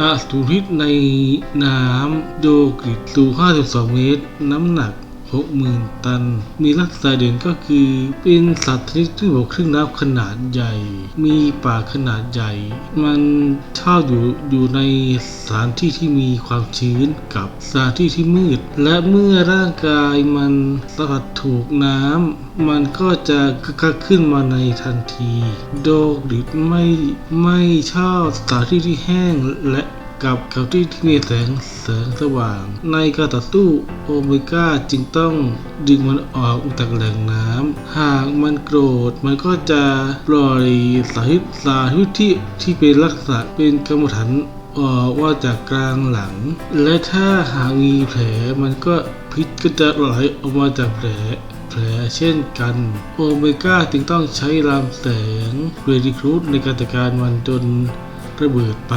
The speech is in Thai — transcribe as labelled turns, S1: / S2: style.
S1: อาสูริตในน้ำโดกริดสูง52 เมตร น้ำหนัก 60,000 ตัน มีลักษณะเด่นก็คือเป็นสัตว์ชนิดครึ่งบกครึ่งน้ำขนาดใหญ่ มีปากขนาดใหญ่ มันชอบอยู่อยู่ในสถานที่ที่มีความชื้นกับสถานที่ที่มืด และเมื่อร่างกายมันสัมผัสถูกน้ำมันก็จะกระกักขึ้นมาในทันที โดกริดไม่ไม่ชอบสถานที่ที่แห้งและ กับกับที่ที่มีแสงแสงสว่าง ในการต่อสู้โอเมก้าจึงต้องดึงมันออกจากแหล่งน้ำ หากมันโกรธมันก็จะปล่อยสารพิษสารพิษที่ที่เป็นลักษณะเป็นกรรมฐานออกว่าจากกลางหลัง และถ้าหากมีแผลมันก็พิษก็จะไหลออกมาจากแผลแผลเช่นกัน โอเมก้าจึงต้องใช้ลำแสงเรดิครูดในการจัดการมันจนระเบิดไป